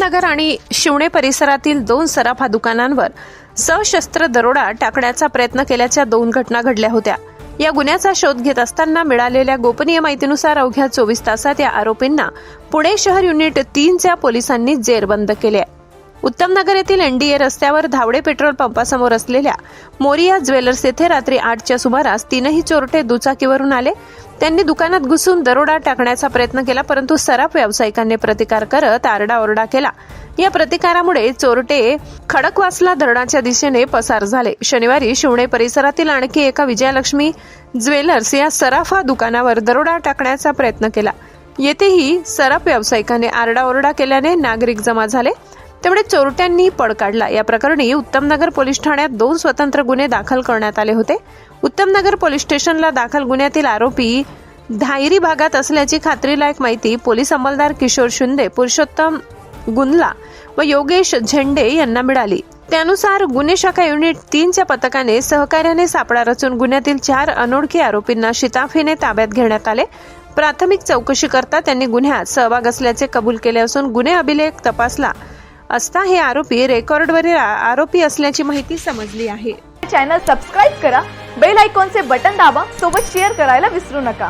नगर आणि शिवणे परिसरातील दोन सराफा दुकानांवर सशस्त्र दरोडा टाकण्याचा प्रयत्न केल्याच्या दोन घटना घडल्या होत्या या गुन्ह्याचा शोध घेत असताना मिळालेल्या गोपनीय माहितीनुसार अवघ्या चोवीस तासात या आरोपींना पुणे शहर युनिट तीनच्या पोलिसांनी जेरबंद केले आहे. उत्तम नगर येथील एनडीए रस्त्यावर धावडे पेट्रोल पंपासमोर असलेल्या मोरिया ज्वेलर्स येथे रात्री आठच्या सुमारास तीनही चोरटे दुचाकीवरून आले. त्यांनी दुकानात घुसून दरोडा टाकण्याचा प्रयत्न केला परंतु सराफ व्यावसायिकांनी प्रतिकार करत आरडाओरडा केला. या प्रतिकारामुळे चोरटे खडकवासला धरणाच्या दिशेने पसार झाले. शनिवारी शिवणे परिसरातील आणखी एका विजयालक्ष्मी ज्वेलर्स या सराफा दुकानावर दरोडा टाकण्याचा प्रयत्न केला. येथेही सराफ व्यावसायिकाने आरडाओरडा केल्याने नागरिक जमा झाले. तेवढे चोरट्यांनी पळ काढला. या प्रकरणी उत्तमनगर पोलीस ठाण्यात दोन स्वतंत्र गुन्हे दाखल करण्यात आले होते. उत्तमनगर पोलीस स्टेशनला दाखल गुन्ह्यातील आरोपी धायरी भागात असल्याची खात्रीलायक माहिती पोलीस अंमलदार किशोर शिंदे पुरुषोत्तम गुंदला व योगेश झेंडे यांना मिळाली. त्यानुसार गुन्हे शाखा युनिट तीनच्या पथकाने सहकार्याने सापळा रचून गुन्ह्यातील चार अनोळखी आरोपींना शिताफीने ताब्यात घेण्यात आले. प्राथमिक चौकशी करता त्यांनी गुन्ह्यात सहभाग असल्याचे कबूल केले असून गुन्हे अभिलेख तपासला. असता हे आरोपी रेकॉर्डवरील आरोपी असल्याची माहिती समजली आहे. चॅनल सबस्क्राईब करा बेल आयकॉनचे बटन दाबा सोबत शेअर करायला विसरू नका.